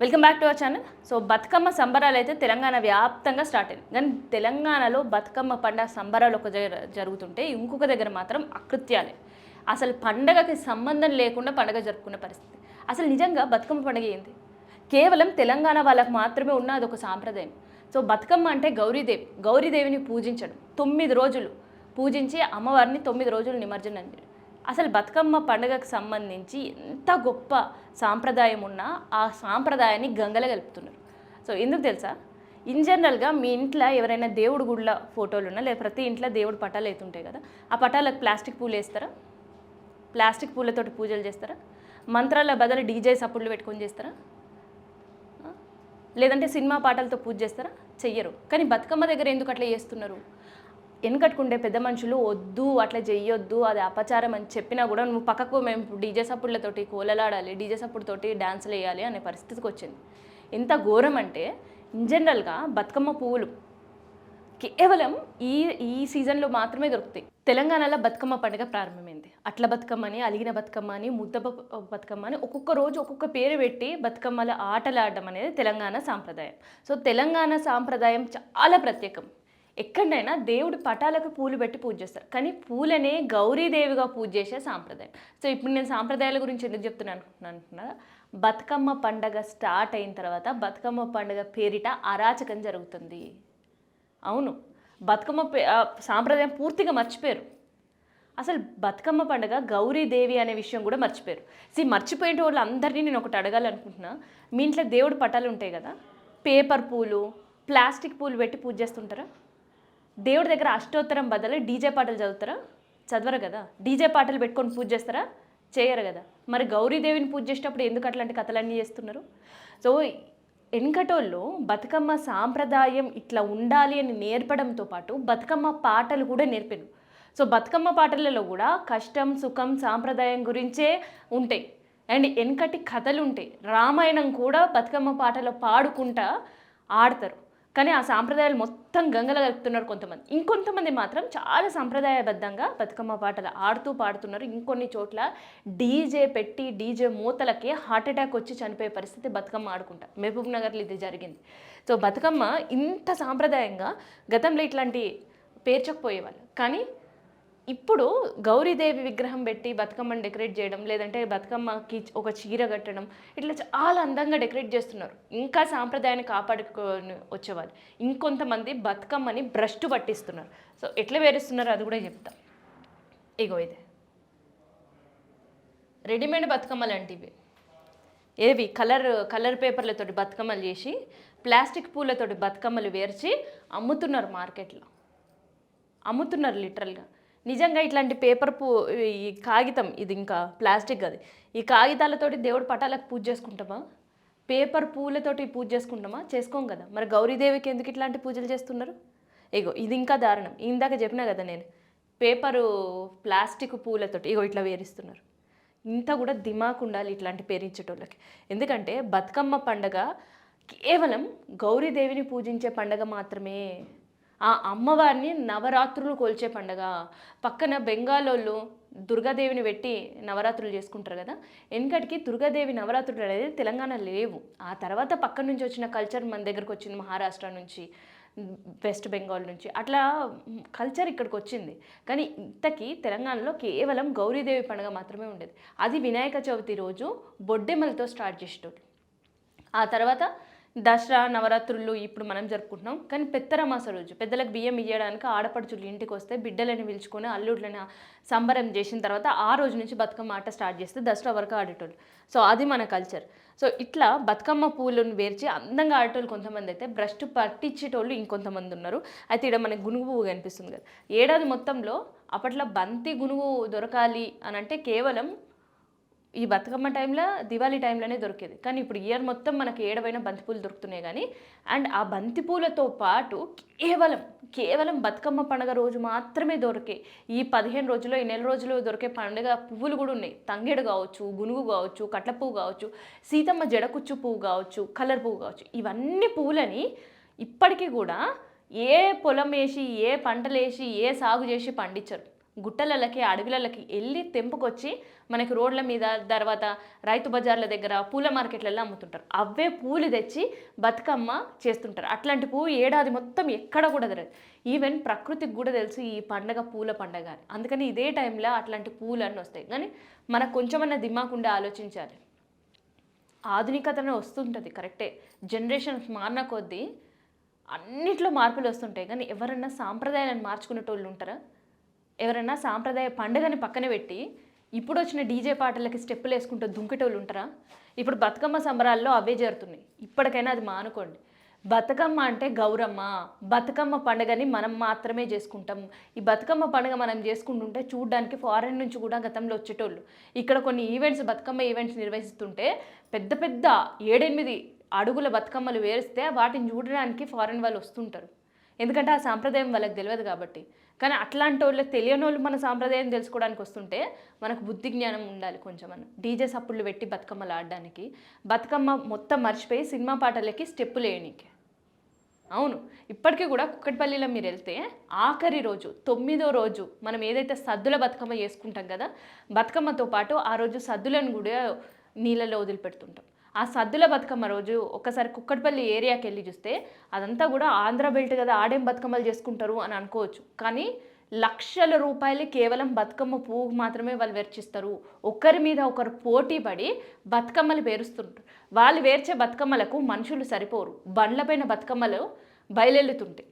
Welcome back to our channel so Bathukamma సంబరాలు అయితే తెలంగాణ వ్యాప్తంగా స్టార్ట్ అయింది. కానీ తెలంగాణలో బతుకమ్మ పండగ సంబరాలు ఒక దగ్గర జరుగుతుంటే ఇంకొక దగ్గర మాత్రం అకృత్యాలే. అసలు పండగకి సంబంధం లేకుండా పండగ జరుపుకునే పరిస్థితి. అసలు నిజంగా బతుకమ్మ పండగ ఏంది? కేవలం తెలంగాణ వాళ్ళకు మాత్రమే ఉన్న అదొక సాంప్రదాయం. సో బతుకమ్మ అంటే గౌరీదేవి. గౌరీదేవిని పూజించడం. తొమ్మిది రోజులు. పూజించి అమ్మవారిని తొమ్మిది రోజులు నిమజ్జనం చేయడం. అసలు బతుకమ్మ పండుగకు సంబంధించి ఎంత గొప్ప సాంప్రదాయం ఉన్నా ఆ సాంప్రదాయాన్ని గంగల కలుపుతున్నారు సో ఎందుకు తెలుసా? ఇన్ జనరల్గా మీ ఇంట్లో ఎవరైనా దేవుడు గుళ్ళ ఫోటోలు ఉన్నా లేదా ప్రతి ఇంట్లో దేవుడు పటాలు అవుతుంటాయి కదా ఆ పటాలకు ప్లాస్టిక్ పూలు వేస్తారా? ప్లాస్టిక్ పూలతోటి పూజలు చేస్తారా? మంత్రాల బదులు డీజే సప్పుళ్ళు పెట్టుకొని చేస్తారా? లేదంటే సినిమా పాటలతో పూజ చేస్తారా? చెయ్యరు. కానీ బతుకమ్మ దగ్గర ఎందుకు అట్లా చేస్తున్నారు? వెనకట్టుకుండే పెద్ద మనుషులు వద్దు అట్లా చెయ్యొద్దు అది అపచారం అని చెప్పినా కూడా నువ్వు పక్కకు మేము డీజే సప్పుళ్ళతోటి కోలలాడాలి డీజే సప్పుడుతోటి డ్యాన్సులు వేయాలి అనే పరిస్థితికి వచ్చింది. ఎంత ఘోరం అంటే ఇన్ జనరల్గా బతుకమ్మ పువ్వులు కేవలం ఈ ఈ సీజన్లో మాత్రమే దొరుకుతాయి. తెలంగాణలో బతుకమ్మ పండుగ ప్రారంభమైంది. అట్ల బతుకమ్మ అని అలిగిన బతుకమ్మ అని ముద్ద బతుకమ్మ అని ఒక్కొక్క రోజు ఒక్కొక్క పేరు పెట్టి బతుకమ్మల ఆటలాడడం అనేది తెలంగాణ సాంప్రదాయం. సో తెలంగాణ సాంప్రదాయం చాలా ప్రత్యేకం. ఎక్కడైనా దేవుడి పటాలకు పూలు పెట్టి పూజ చేస్తారు. కానీ పూలనే గౌరీదేవిగా పూజ చేసే సాంప్రదాయం. సో ఇప్పుడు నేను సాంప్రదాయాల గురించి ఎందుకు చెప్తున్నాను అంటున్నారా బతుకమ్మ పండగ స్టార్ట్ అయిన తర్వాత బతుకమ్మ పండగ పేరిట అరాచకం జరుగుతుంది. అవును. బతుకమ్మ సాంప్రదాయం పూర్తిగా మర్చిపోయారు. అసలు బతుకమ్మ పండుగ గౌరీదేవి అనే విషయం కూడా మర్చిపోయారు. సి మర్చిపోయిన వాళ్ళు అందరినీ నేను ఒకటి అడగాలనుకుంటున్నా. మీ ఇంట్లో దేవుడు పటాలు ఉంటాయి కదా? పేపర్ పూలు ప్లాస్టిక్ పూలు పెట్టి పూజ చేస్తుంటారా? దేవుడి దగ్గర అష్టోత్తరం బదులు డీజే పాటలు చదువుతారా? చదవరు కదా. డీజే పాటలు పెట్టుకొని పూజ చేస్తారా? చేయరు కదా. మరి గౌరీదేవిని పూజ చేసేటప్పుడు ఎందుకు అట్లాంటి కథలన్నీ చేస్తున్నారు? సో వెనకటోళ్ళు బతుకమ్మ సాంప్రదాయం ఇట్లా ఉండాలి అని నేర్పడంతో పాటు బతుకమ్మ పాటలు కూడా నేర్పాను సో బతుకమ్మ పాటలలో కూడా కష్టం సుఖం సాంప్రదాయం గురించే ఉంటాయి. అండ్ వెనకటి కథలు ఉంటాయి. రామాయణం కూడా బతుకమ్మ పాటలు పాడుకుంటా ఆడతారు. కానీ ఆ సాంప్రదాయాలు మొత్తం గంగల కలుపుతున్నారు కొంతమంది. ఇంకొంతమంది మాత్రం చాలా సాంప్రదాయబద్ధంగా బతుకమ్మ పాటలు ఆడుతూ పాడుతున్నారు. ఇంకొన్ని చోట్ల డీజే పెట్టి డీజే మూతలకే హార్ట్ అటాక్ వచ్చి చనిపోయే పరిస్థితి బతుకమ్మ ఆడుకుంటా. మహబూబ్ నగర్లో ఇది జరిగింది. సో బతుకమ్మ ఇంత సాంప్రదాయంగా గతంలో ఇట్లాంటి పేర్చకపోయేవాళ్ళు. కానీ ఇప్పుడు గౌరీదేవి విగ్రహం పెట్టి బతుకమ్మను డెకరేట్ చేయడం లేదంటే బతుకమ్మకి ఒక చీర కట్టడం ఇట్లా చాలా అందంగా డెకరేట్ చేస్తున్నారు. ఇంకా సాంప్రదాయాన్ని కాపాడుకొని వచ్చేవాళ్ళు. ఇంకొంతమంది బతుకమ్మని భ్రష్టు పట్టిస్తున్నారు. సో ఎట్లా వేరుస్తున్నారు అది కూడా చెప్తా. ఇగో ఇదే. రెడీమేడ్ బతుకమ్మలు లాంటివి ఏవి? కలర్ కలర్ పేపర్లతోటి బతుకమ్మలు చేసి ప్లాస్టిక్ పూలతోటి బతుకమ్మలు వేర్చి అమ్ముతున్నారు మార్కెట్లో. అమ్ముతున్నారు లిటరల్గా. నిజంగా ఇట్లాంటి పేపర్ పూ ఈ కాగితం ఇది ఇంకా ప్లాస్టిక్ అది. ఈ కాగితాలతోటి దేవుడు పటాలకు పూజ చేసుకుంటామా? పేపర్ పూలతోటి పూజ చేసుకుంటామా? చేసుకోం కదా. మరి గౌరీదేవికి ఎందుకు ఇట్లాంటి పూజలు చేస్తున్నారు? ఇగో ఇది ఇంకా దారుణం. ఇందాక చెప్పినా కదా నేను పేపరు ప్లాస్టిక్ పూలతోటి ఇగో ఇట్లా వేరిస్తున్నారు. ఇంత కూడా దిమాకు ఉండాలి ఇట్లాంటి పేరించేటోళ్ళకి. ఎందుకంటే బతుకమ్మ పండగ కేవలం గౌరీదేవిని పూజించే పండగ మాత్రమే ఆ అమ్మవారిని నవరాత్రులు కోల్చే పండగ. పక్కన బెంగాలోళ్ళు దుర్గాదేవిని పెట్టి నవరాత్రులు చేసుకుంటారు కదా. వెనకటికి దుర్గాదేవి నవరాత్రులు అనేది తెలంగాణ లేవు. ఆ తర్వాత పక్క నుంచి వచ్చిన కల్చర్ మన దగ్గరకు వచ్చింది మహారాష్ట్ర నుంచి వెస్ట్ బెంగాల్ నుంచి. అట్లా కల్చర్ ఇక్కడికి వచ్చింది. కానీ ఇంతకీ తెలంగాణలో కేవలం గౌరీదేవి పండుగ మాత్రమే ఉండేది. అది వినాయక చవితి రోజు బొడ్డెమ్మలతో స్టార్ట్ చేసేటోళ్ళు. ఆ తర్వాత దసరా నవరాత్రులు ఇప్పుడు మనం జరుపుకుంటున్నాం. కానీ పెత్తరమాస రోజు పెద్దలకు బియ్యం ఇయ్యడానికి ఆడపడుచులు ఇంటికి వస్తే బిడ్డలని పిలుచుకొని అల్లుళ్ళని సంబరం చేసిన తర్వాత ఆ రోజు నుంచి బతుకమ్మ ఆట స్టార్ట్ చేస్తే దసరా వరకు ఆడేటోళ్ళు. సో అది మన కల్చర్. సో ఇట్లా బతుకమ్మ పూలను వేర్చి అందంగా ఆడేటోళ్ళు కొంతమంది అయితే బ్రష్ పట్టించేటోళ్ళు ఇంకొంతమంది ఉన్నారు. అయితే ఇక్కడ మనకి గునుగు పువ్వు కనిపిస్తుంది కదా. ఏడాది మొత్తంలో అప్పట్లో బంతి గునుగు దొరకాలి అని అంటే కేవలం ఈ బతుకమ్మ టైంలో దివాళీ టైంలోనే దొరికేది. కానీ ఇప్పుడు ఇయర్ మొత్తం మనకి ఏడవైన బంతిపూలు దొరుకుతున్నాయి కానీ అండ్ ఆ బంతిపూలతో పాటు కేవలం కేవలం బతుకమ్మ పండుగ రోజు మాత్రమే దొరికే ఈ పదిహేను రోజుల్లో ఈ నెల రోజుల్లో దొరికే పండుగ పువ్వులు కూడా ఉన్నాయి. తంగేడు కావచ్చు గునుగు కావచ్చు కట్ల పువ్వు కావచ్చు సీతమ్మ జడకుచ్చు పువ్వు కావచ్చు కలర్ పువ్వు కావచ్చు ఇవన్నీ పువ్వులని ఇప్పటికీ కూడా ఏ పొలం వేసి ఏ పంటలు వేసి ఏ సాగు చేసి పండించరు. గుట్టలకి అడవులకి వెళ్ళి తెంపుకొచ్చి మనకి రోడ్ల మీద తర్వాత రైతు బజార్ల దగ్గర పూల మార్కెట్లలో అమ్ముతుంటారు. అవే పూలు తెచ్చి బతుకమ్మ చేస్తుంటారు. అట్లాంటి పువ్వు ఏడాది మొత్తం ఎక్కడ కూడా తెలియదు ఈవెన్ ప్రకృతికి కూడా తెలుసు ఈ పండగ పూల పండగ అని. అందుకని ఇదే టైంలో అట్లాంటి పూలు అన్నీ వస్తాయి. కానీ మనకు కొంచెమన్నా దిమాకుండే ఆలోచించాలి. ఆధునికతనే వస్తుంటుంది కరెక్టే. జనరేషన్స్ మారిన కొద్దీ అన్నిట్లో మార్పులు వస్తుంటాయి. కానీ ఎవరన్నా సాంప్రదాయాలను మార్చుకునేటోళ్ళు ఉంటారా? ఎవరైనా సాంప్రదాయ పండుగని పక్కన పెట్టి ఇప్పుడు వచ్చిన డీజే పాటలకి స్టెప్పులు వేసుకుంటూ దుంకిటోళ్ళు ఉంటారా? ఇప్పుడు బతుకమ్మ సంబరాల్లో అవే జరుగుతున్నాయి. ఇప్పటికైనా అది మానుకోండి. బతుకమ్మ అంటే గౌరమ్మ. బతుకమ్మ పండుగని మనం మాత్రమే చేసుకుంటాం. ఈ బతుకమ్మ పండుగ మనం చేసుకుంటుంటే చూడడానికి ఫారెన్ నుంచి కూడా గతంలో వచ్చేటోళ్ళు. ఇక్కడ కొన్ని ఈవెంట్స్ బతుకమ్మ ఈవెంట్స్ నిర్వహిస్తుంటే పెద్ద పెద్ద ఏడెనిమిది అడుగుల బతుకమ్మలు వేరిస్తే వాటిని చూడడానికి ఫారెన్ వాళ్ళు వస్తుంటారు. ఎందుకంటే ఆ సాంప్రదాయం వాళ్ళకి తెలియదు కాబట్టి. కానీ అట్లాంటి వాళ్ళకి తెలియని వాళ్ళు మన సాంప్రదాయం తెలుసుకోవడానికి వస్తుంటే మనకు బుద్ధి జ్ఞానం ఉండాలి కొంచెం అని డీజే సప్పుళ్ళు పెట్టి బతుకమ్మలు ఆడడానికి. బతుకమ్మ మొత్తం మర్చిపోయి సినిమా పాటలకి స్టెప్పులు వేయనీకి అవును. ఇప్పటికీ కూడా కుక్కటిపల్లిలో మీరు వెళ్తే ఆఖరి రోజు తొమ్మిదో రోజు మనం ఏదైతే సద్దుల బతుకమ్మ చేసుకుంటాం కదా బతుకమ్మతో పాటు ఆ రోజు సద్దులను కూడా నీళ్ళలో వదిలిపెడుతుంటాం. ఆ సద్దుల బతుకమ్మ రోజు ఒకసారి కుక్కటిపల్లి ఏరియాకి వెళ్ళి చూస్తే అదంతా కూడా ఆంధ్ర బెల్ట్ కదా ఆడేం బతుకమ్మలు చేసుకుంటారు అని అనుకోవచ్చు. కానీ లక్షల రూపాయలు కేవలం బతుకమ్మ పువ్వు మాత్రమే వాళ్ళు వెర్చిస్తారు. ఒకరి మీద ఒకరు పోటీ పడి బతుకమ్మలు పేరుస్తుంటారు. వాళ్ళు వేర్చే బతుకమ్మలకు మనుషులు సరిపోరు. బండ్లపైన బతుకమ్మలు బయలెల్లుతుంటాయి.